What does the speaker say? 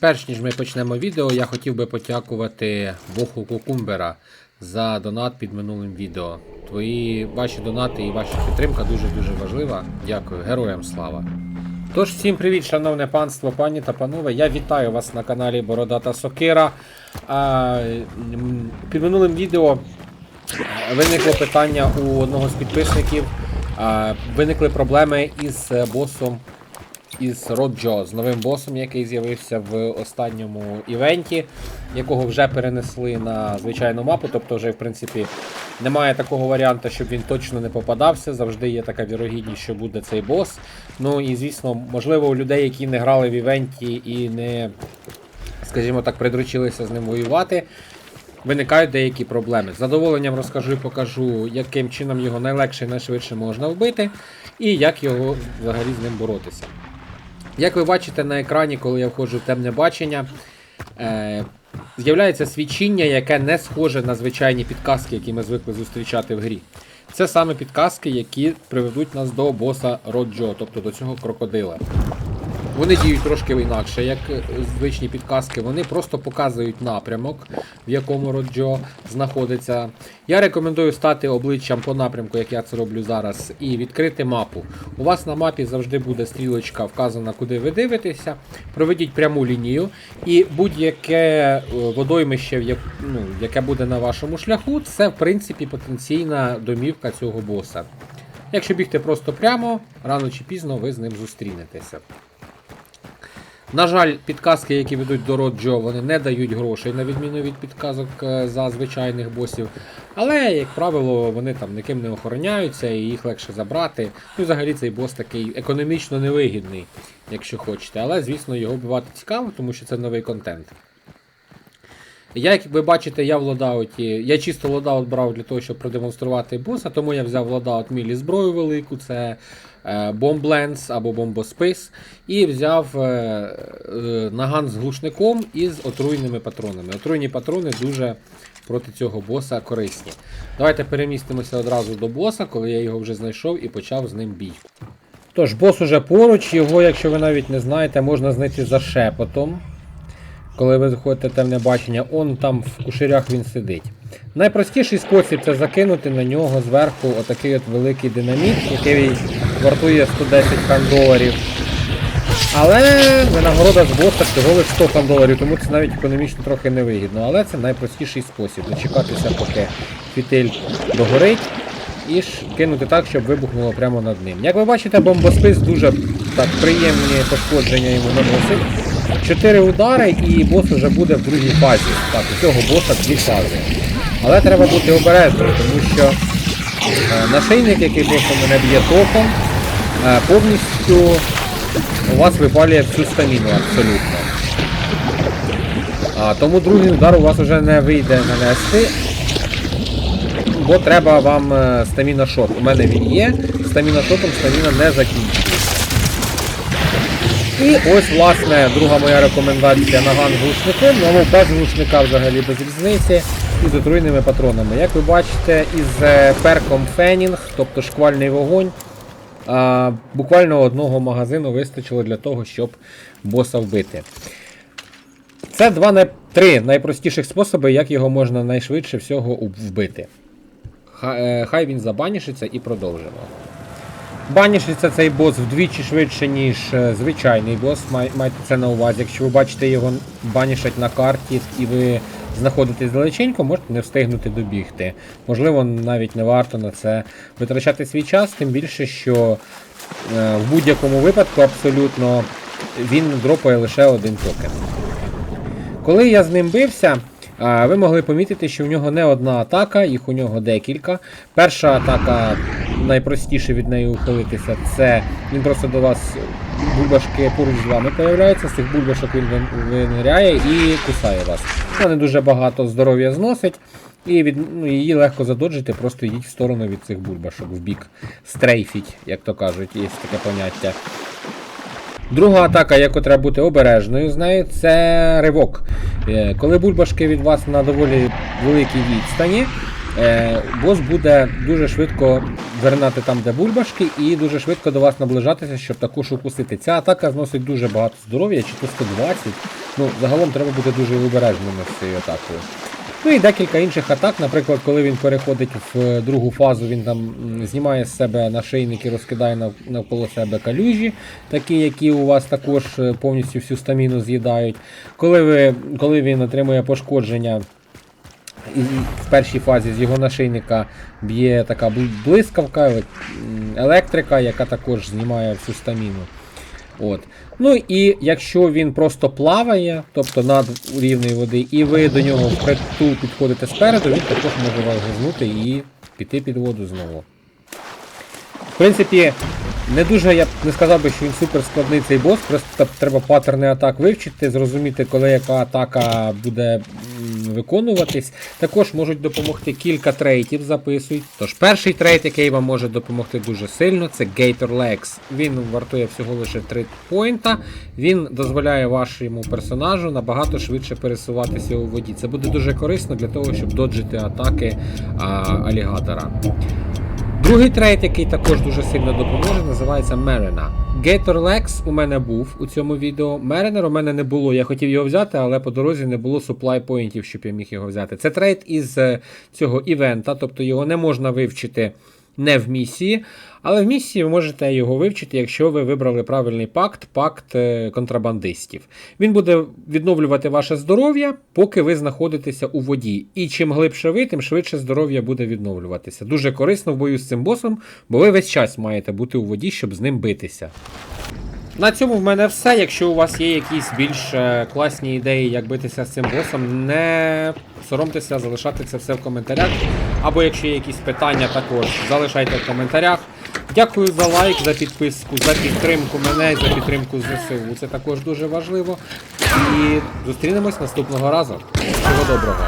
Перш ніж ми почнемо відео, я хотів би подякувати Боху Кукумбера за донат під минулим відео. Твої ваші донати і ваша підтримка дуже-дуже важлива. Дякую, героям слава. Тож, всім привіт, шановне панство, пані та панове. Я вітаю вас на каналі Бородата Сокира. Під минулим відео е, виникло питання у одного з підписників. Виникли проблеми із е, босом із Роджо, з новим босом, який з'явився в останньому івенті, якого вже перенесли на звичайну мапу. Тобто, вже в принципі немає такого варіанту, щоб він точно не попадався. Завжди є така вірогідність, що буде цей бос. Ну і звісно, можливо, у людей, які не грали в івенті і не, скажімо так, придручилися з ним воювати. Виникають деякі проблеми. З задоволенням розкажу і покажу, яким чином його найлегше і найшвидше можна вбити, і як його взагалі з ним боротися. Як ви бачите на екрані, коли я входжу в темне бачення, е, з'являється свідчення, яке не схоже на звичайні підказки, які ми звикли зустрічати в грі. Це саме підказки, які приведуть нас до боса Роджо, тобто до цього крокодила. Вони діють трошки інакше, як е, звичні підказки. Вони просто показують напрямок, в якому Роджо знаходиться. Я рекомендую стати обличчям по напрямку, як я це роблю зараз, і відкрити мапу. У вас на мапі завжди буде стрілочка вказана, куди ви дивитеся. Проведіть пряму лінію, і будь-яке е, водоймище, ну, яке буде на вашому шляху, це в принципі потенційна домівка цього боса. Якщо бігти просто прямо, рано чи пізно ви з ним зустрінетеся. На жаль, підказки, які ведуть до Роджо, вони не дають грошей, на відміну від підказок е, за звичайних босів. Але, як правило, вони там ніким не охороняються і їх легше забрати. Ну, взагалі цей бос такий економічно невигідний, якщо хочете. Але, звісно, його бувати цікаво, тому що це новий контент. Я, як ви бачите, я в лодауті. Я чисто лодаут брав для того, щоб продемонструвати боса, тому я взяв лодаут мілі зброю велику, це Bomblands або Бомбоспис, і взяв е, е, наган з глушником і з отруйними патронами. Отруйні патрони дуже проти цього боса корисні. Давайте перемістимося одразу до боса, коли я його вже знайшов і почав з ним бій. Тож, бос уже поруч, його, якщо ви навіть не знаєте, можна знайти за шепотом. Коли ви заходите темне бачення, он там в куширях він сидить. Найпростіший спосіб це закинути на нього зверху отакий от великий динаміт, який вартує 110 хан доларів. Але винагорода з боса всього лише 100 хан доларів, тому це навіть економічно трохи невигідно. Але це найпростіший спосіб дочекатися, поки фітиль догорить, і кинути так, щоб вибухнуло прямо над ним. Як ви бачите, бомбоспис дуже так приємні пошкодження йому наносить. Чотири удари і бос вже буде в другій фазі. Так, у цього боса дві фази. Але треба бути обережним, тому що е, нашийник, який просто мене б'є током, е, повністю у вас випалює всю стаміну абсолютно. А, тому другий удар у вас вже не вийде нанести, бо треба вам е, стаміна шот. У мене він є, стаміна шотом стаміна не закінчується. І ось, власне, друга моя рекомендація наган з глушником, ну без глушника взагалі без різниці, і з отруйними патронами. Як ви бачите, із е, перком Фенінг, тобто шквальний вогонь, буквально одного магазину вистачило для того, щоб боса вбити. Це два три найпростіших способи, як його можна найшвидше всього вбити. Е, хай він забанішиться і продовжимо. Банішиться цей бос вдвічі швидше, ніж е, звичайний бос. Май, майте це на увазі. Якщо ви бачите його банішать на карті і ви знаходитесь далеченько, можете не встигнути добігти. Можливо, навіть не варто на це витрачати свій час, тим більше, що е, в будь-якому випадку абсолютно він дропає лише один токен. Коли я з ним бився, ви могли помітити, що в нього не одна атака, їх у нього декілька. Перша атака, найпростіше від неї ухилитися, це він просто до вас бульбашки поруч з вами появляються, з цих бульбашок він виниряє і кусає вас. Вона не дуже багато здоров'я зносить, і від, ну, її легко задоджити, просто йдіть в сторону від цих бульбашок, в бік. Стрейфіть, як то кажуть, є таке поняття. Друга атака, яку треба бути обережною з нею, це ривок. Е, Коли бульбашки від вас на доволі великій відстані, бос буде дуже швидко виринати там, де бульбашки, і дуже швидко до вас наближатися, щоб також укусити. Ця атака зносить дуже багато здоров'я, чи то 120, Ну, загалом треба бути дуже обережними з цією атакою. Ну і декілька інших атак, наприклад, коли він переходить в другу фазу, він там знімає з себе нашийник і розкидає навколо себе калюжі, такі, які у вас також е, повністю всю стаміну з'їдають. Коли, ви, коли він отримує пошкодження, в першій фазі з його нашийника б'є така блискавка, електрика, яка також знімає всю стаміну. От. Ну і якщо він просто плаває, тобто над рівнем води, і ви до нього впритул підходите спереду, він також може вас гризнути і піти під воду знову. В принципі, не дуже я б не сказав би, що він супер складний цей бос, просто треба паттерни атак вивчити, зрозуміти, коли яка атака буде виконуватись. Також можуть допомогти кілька трейтів, записуй. Тож перший трейд, який вам може допомогти дуже сильно, це Gator Legs. Він вартує всього лише 3 поінта. Він дозволяє вашому персонажу набагато швидше пересуватися у воді. Це буде дуже корисно для того, щоб доджити атаки а, алігатора. Другий трейд, який також дуже сильно допоможе, називається Мерена. Gator Lex у мене був у цьому відео. Mariner у мене не було. Я хотів його взяти, але по дорозі не було supply поінтів, щоб я міг його взяти. Це трейд із е, цього івента, тобто його не можна вивчити не в місії, але в місії ви можете його вивчити, якщо ви вибрали правильний пакт, пакт е, контрабандистів. Він буде відновлювати ваше здоров'я, поки ви знаходитеся у воді. І чим глибше ви, тим швидше здоров'я буде відновлюватися. Дуже корисно в бою з цим босом, бо ви весь час маєте бути у воді, щоб з ним битися. На цьому в мене все. Якщо у вас є якісь більш е, класні ідеї, як битися з цим босом, не соромтеся залишати це все в коментарях. Або якщо є якісь питання, також залишайте в коментарях. Дякую за лайк, за підписку, за підтримку мене, за підтримку ЗСУ. Це також дуже важливо. І зустрінемось наступного разу. Всього доброго.